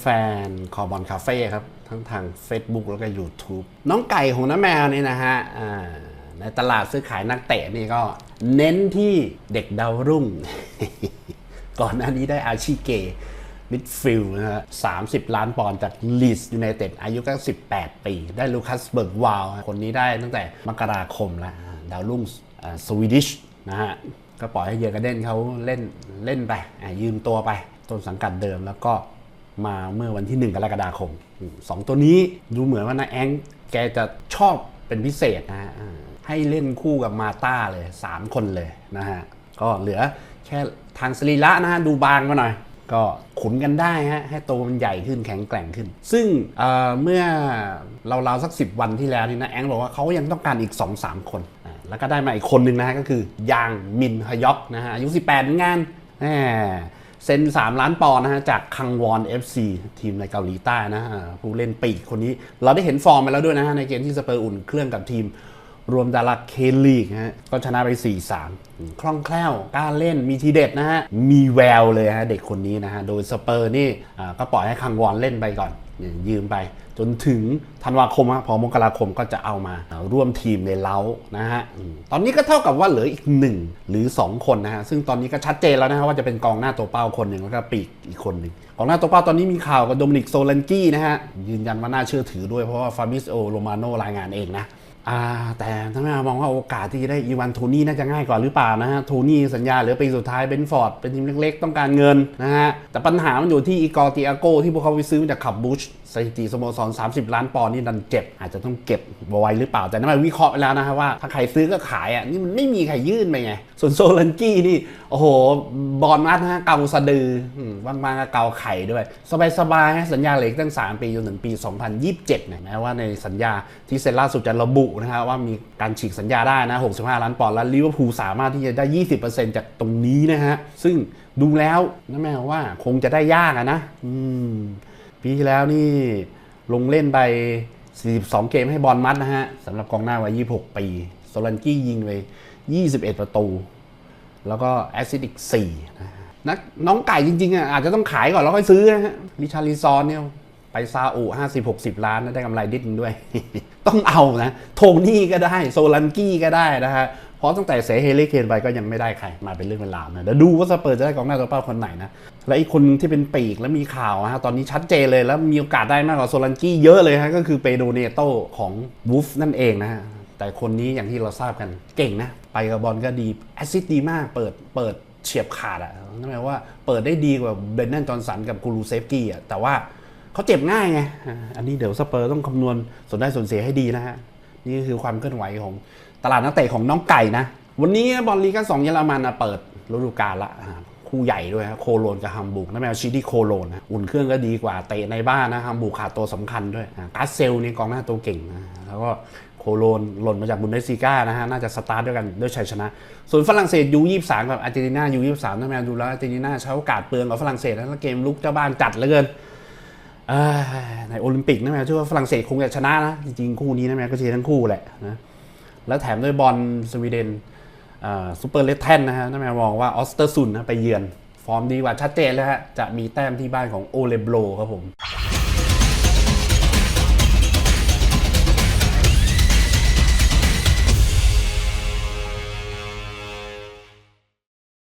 แฟนๆ คอบอลคาเฟ่ครับ ทั้งทาง Facebook แล้วก็ YouTube น้องไก่ของน้าแมวนี่นะฮะในตลาดซื้อขายนักเตะนี่ก็เน้นที่เด็กดาวรุ่ง ก่อนหน้านี้ได้อาชิเกมิดฟิลด์นะฮะ30ล้านปอนด์จากลีสยูไนเต็ดอายุก็18 ปี ได้ลูคัสเบิร์กวาวคนนี้ได้ตั้งแต่มกราคมแล้ว ดาวรุ่งสวีดิชนะฮะ ก็ปล่อยให้เยอกระเด้นเขาเล่นเล่นไปยืมตัวไป ต้นสังกัดเดิมแล้วก็ มาเมื่อวันที่ 1 กรกฎาคมอืมสองตัวนี้ดูเหมือนว่านาแองแกจะชอบเป็นพิเศษนะฮะให้เล่นคู่กับมาต้าเลย 3 คนเลยนะฮะ ก็เหลือแค่ทางสรีระนะฮะ ดูบางมาหน่อย ก็ขุนกันได้ฮะ ให้ตัวมันใหญ่ขึ้นแข็งแกร่งขึ้น ซึ่งเเมื่อเราๆสัก 10 วันที่แล้วนี่นะแองบอกว่าเขายังต้องการอีก 2-3 คน แล้วก็ได้มาอีกคนหนึ่งนะฮะ ก็คือยางมินฮยอกนะฮะอายุ 18เหมือนกันแหม เซ็น 3 ล้านปอนด์นะฮะจากคังวอน FC ทีมในเกาหลีใต้นะฮะผู้เล่นปีกคนนี้ เราได้เห็นฟอร์มไปแล้วด้วยนะฮะในเกมที่สเปอร์อุ่นเครื่องกับทีมรวมดาราเคลีกฮะก็ชนะไป 4-3อืมคล่องแคล่วกล้าเล่นมีทีเด็ดนะฮะ มีแววเลยฮะเด็กคนนี้นะฮะ โดยสเปอร์นี่ก็ปล่อยให้คังวอนเล่นไปก่อน ยืมไปจนถึงธันวาคมพอมกราคมก็จะเอามาร่วมทีมในเล้านะฮะตอนนี้ก็เท่ากับว่าเหลืออีกหนึ่งหรือ 2 คนนะฮะซึ่งตอนนี้ก็ชัดเจนแล้วนะฮะว่าจะเป็นกองหน้าตัวเป้าคนหนึ่งแล้วก็ปีกอีกคนหนึ่งกองหน้าตัวเป้าตอนนี้มีข่าวกับโดมินิกโซลันกี้นะฮะยืนยันว่าน่าเชื่อถือด้วยเพราะว่าฟามิสโอโรมาโนรายงานเองนะ แต่ถ้าไม่มองว่าโอกาสที่ได้อีวานโทนี่น่าจะง่ายกว่าหรือเปล่านะฮะ โทนี่สัญญาเหลือปีสุดท้ายเบนฟอร์ดเป็นทีมเล็กๆ ต้องการเงินนะฮะ แต่ปัญหามันอยู่ที่อีกอร์ติอาโกที่พวกเขาไปซื้อมาจากขับบูชสถิติสโมสร 30 ล้านปอนด์นี่ดันเจ็บ อาจจะต้องเก็บไว้หรือเปล่า แต่นั่นหมายวิเคราะห์ไปแล้วนะฮะว่า ถ้าใครซื้อก็ขายอะนี่มันไม่มีใครยื่นไปไง ส่วนโซลันกี้นี่โอ้โหบอลมัดนะฮะเกาสะดืออืมบางๆก็เกาไข่ด้วย สบายๆสัญญาเหลืออกตั้ง 3 ปีจนถึงปี 2027นะแม้ว่าในสัญญาที่เซ็นล่าสุดจะระบุนะฮะว่ามีการฉีกสัญญาได้นะ 65 ล้านปอนด์แล้วลิเวอร์พูลสามารถที่จะได้ 20%จากตรงนี้นะฮะ ซึ่งดูแล้วนะแม่ว่าคงจะได้ยากะนะปีที่แล้วนี่ลงเล่นไป 42 เกมให้บอลมัดนะฮะสำหรับกองหน้าวัย 26 ปีโซลันกี้ยิงไป 21 ประตู แล้วก็แอสซิสต์อีก4นะนักน้องไก่จริงๆอะอาจจะต้องขายก่อนแล้วค่อยซื้อนะฮะริชาริซอนเนี่ย ไปซาอุ50-60ล้านนะได้กำไรดิดนึงด้วย ต้องเอานะโทนี่ก็ได้ โซลันกี้ก็ได้นะฮะเพราะตั้งแต่เสยเฮเลเคนไปก็ยังไม่ได้ใคร มาเป็นเรื่องเป็นราวนะเดี๋ยวดูว่าสเปอร์จะได้กองหน้าตัวเป้าคนไหนนะ และอีกคนที่เป็นปีกแล้วมีข่าวฮะตอนนี้ชัดเจนเลยแล้วมีโอกาสได้มากกว่าโซลันกี้เยอะเลยฮะก็คือเปโดเนโตของวูฟนั่นเองนะฮะแต่คนนี้อย่างที่เราทราบกันเก่งนะ ไปกับบอลก็ดีแอซิสดีมากเปิดเปิดเฉียบขาดอะนั่นหมายว่าเปิดได้ดีกว่าเบนนันจอนสันกับกูรูเซฟกี้อะแต่ว่า เขาเจ็บง่ายไงอันนี้เดี๋ยวสเปอร์ต้องคำนวณส่วนได้ส่วนเสียให้ดีนะฮะนี่คือความเคลื่อนไหวของตลาดนักเตะของน้องไก่นะ วันนี้บอลลีกสองเยอรมันเปิดฤดูกาลละคู่ใหญ่ด้วยฮะโคโลนกับฮัมบูร์กนั่นแปลว่าชิที่โคโลนอุ่นเครื่องก็ดีกว่าเตะในบ้านนะฮัมบูร์กขาดตัวสำคัญด้วยกาสเซลนี่กองหน้าตัวเก่งนะแล้วก็โคโลนหล่นมาจากบุนเดสซีกานะฮะน่าจะสตาร์ทด้วยกันด้วยชัยชนะ ส่วนฝรั่งเศสยูยี่สามกับอาร์เจนตินายูยี่สามนั่นแปลว่าดูแล้วอาร์เจนตินาใช้โอกาสเปลืองกับฝรั่งเศสแล้วเกมลุกเจ้าบ้านจัดเหลือเกิน ในโอลิมปิกนะแม่เชื่อว่าฝรั่งเศสคงจะชนะนะ จริงๆ คู่นี้นะแม่ก็เชียร์ทั้งคู่แหละนะแล้วแถมด้วยบอลสวีเดนซูเปอร์เลตแทนนะฮะนั่นแม่มองว่าออสเตอร์ซุนนะไปเยือน ฟอร์มดีกว่าชัดเจนเลยฮะจะมีแต้มที่บ้านของโอเลโบรครับผม